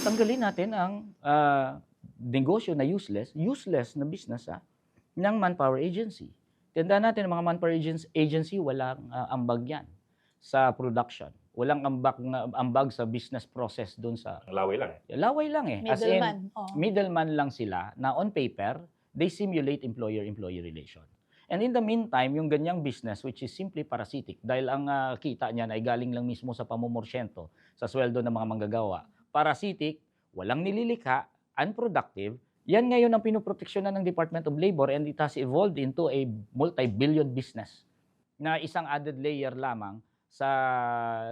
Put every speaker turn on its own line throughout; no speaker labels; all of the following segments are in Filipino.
tanggalin natin ang ah, negosyo na useless, useless na business ah, ng manpower agency. Tandaan natin, ang mga manpower agency, agency walang ah, ambag yan sa production. Walang ambag, na, ambag sa business process doon sa...
Laway lang eh.
Laway lang eh. As in,
Middleman. Oh.
middleman lang sila na on paper, they simulate employer-employee relation. And in the meantime, yung ganyang business which is simply parasitic dahil ang ah, kita niya ay galing lang mismo sa pamumorsyento sa sweldo ng mga manggagawa. Parasitic, walang nililikha, unproductive, yan ngayon ang pinoproteksyonan ng Department of Labor and it has evolved into a multi-billion business na isang added layer lamang sa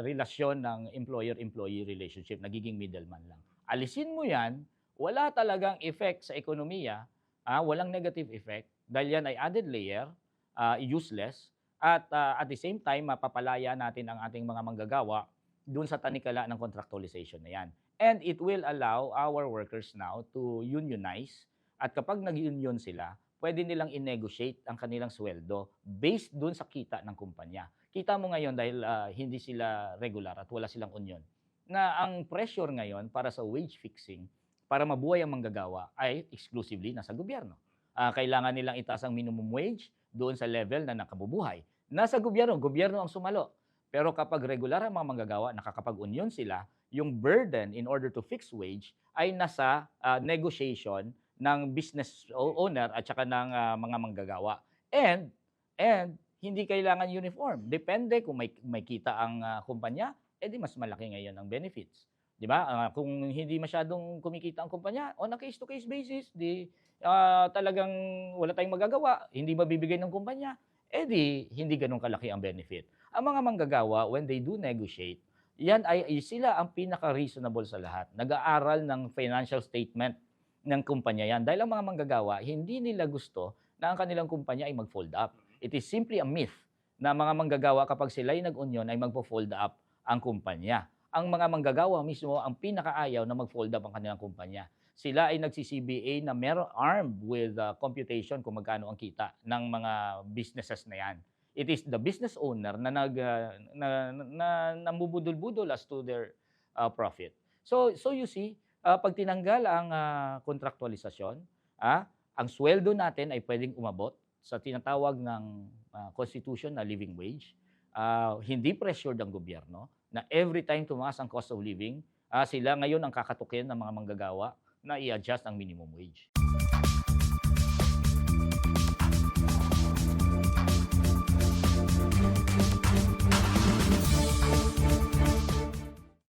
relasyon ng employer-employee relationship, nagiging middleman lang. Alisin mo yan, wala talagang effect sa ekonomiya, ah, walang negative effect, dahil yan ay added layer, ah, useless, at ah, at the same time, mapapalaya natin ang ating mga manggagawa dun sa tanikala ng contractualization na yan. And it will allow our workers now to unionize, at kapag nag-union sila, pwede nilang i-negotiate ang kanilang sweldo based dun sa kita ng kumpanya. Kita mo ngayon dahil ah, hindi sila regular at wala silang union, na ang pressure ngayon para sa wage fixing, para mabuhay ang manggagawa, ay exclusively nasa gobyerno. Ah, kailangan nilang itaas ang minimum wage doon sa level na nakabubuhay. Nasa gobyerno, gobyerno ang sumalo. Pero kapag regular ang mga manggagawa, nakakapag-union sila, yung burden in order to fix wage ay nasa ah, negotiation ng business owner at saka ng ah, mga manggagawa. And and hindi kailangan uniform. Depende kung may may kita ang ah, kumpanya, edi mas malaki ngayon ang benefits. 'Di ba? Ah, kung hindi masyadong kumikita ang kumpanya, on a case to case basis, di ah, talagang wala tayong magagawa, hindi mabibigay ng kumpanya, edi hindi ganun kalaki ang benefit. Ang mga manggagawa when they do negotiate, yan ay, sila ang pinaka-reasonable sa lahat. Nag-aaral ng financial statement ng kumpanya yan. Dahil ang mga manggagawa, hindi nila gusto na ang kanilang kumpanya ay mag-fold up. It is simply a myth na mga manggagawa kapag sila ay nag-union ay magpo-fold up ang kumpanya. Ang mga manggagawa mismo ang pinakaayaw na mag-fold up ang kanilang kumpanya. Sila ay nagsi-CBA na meron armed with uh, computation kung magkano ang kita ng mga businesses na yan. It is the business owner na nag uh, na, na, namubudol-budol as to their uh, profit. So so you see, uh, pag tinanggal ang uh, kontraktualisasyon, ah, ang sweldo natin ay pwedeng umabot sa tinatawag ng uh, constitution na living wage. Ah, hindi pressured ang gobyerno na every time tumaas ang cost of living, ah, sila ngayon ang kakatukin ng mga manggagawa na i-adjust ang minimum wage.